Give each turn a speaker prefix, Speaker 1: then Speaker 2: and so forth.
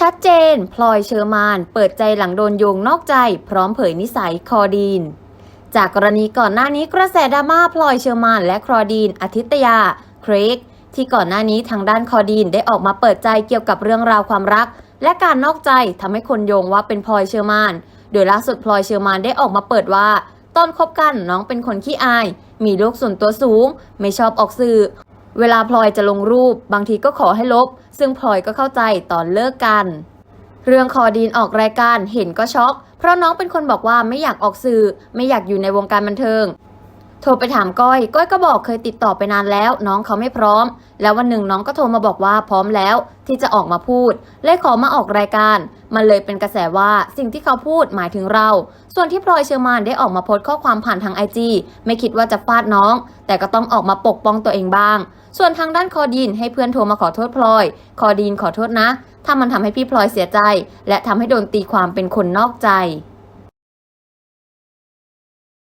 Speaker 1: ชัดเจน พลอยเชอร์มาน เปิดใจหลังโดนโยงนอกใจ พร้อมเผยนิสัยคอดีน จากกรณีก่อนหน้านี้กระแสดราม่าพลอยเชอร์มาน และคอดีน อาทิตยา เครก ที่ก่อนหน้านี้ทางด้านคอดีนได้ออกมาเปิดใจเกี่ยวกับเรื่องราวความรัก และการนอกใจทำให้คนโยงว่าเป็นพลอยเชอร์มาน โดยล่าสุดพลอยเชอร์มานได้ออกมาเปิดว่าตอนคบกันน้องเป็นคนขี้อาย มีโลกส่วนตัวสูง ไม่ชอบออกสื่อ เวลาพลอยจะลงรูปบางทีก็ขอให้ลบ ซึ่งพลอยก็เข้าใจตอนเลิกกัน เรื่องคอดีนออกรายการเห็นก็ช็อก เพราะน้องเป็นคนบอกว่าไม่อยากออกสื่อ ไม่อยากอยู่ในวงการบันเทิง โทรไปถามก้อย ก้อยก็บอกเคยติดต่อไปนานแล้ว น้องเขาไม่พร้อม แล้ววันหนึ่งน้องก็โทรมาบอกว่าพร้อมแล้ว ที่จะออกมาพูดเลยขอมาออกรายการ มันเลยเป็นกระแสว่าสิ่งที่เขาพูดหมายถึงเรา ส่วนที่พลอยเชอร์มานได้ออกมาโพสต์ข้อความผ่านทางไอจีไม่คิดว่าจะฟาดน้อง แต่ก็ต้องออกมาปกป้องตัวเองบ้าง ส่วนทางด้านคอดีนให้เพื่อนโทรมาขอโทษพลอย คอดีนขอโทษนะ ถ้ามันทำให้พี่พลอยเสียใจ และทำให้โดนตีความเป็นคนนอกใจ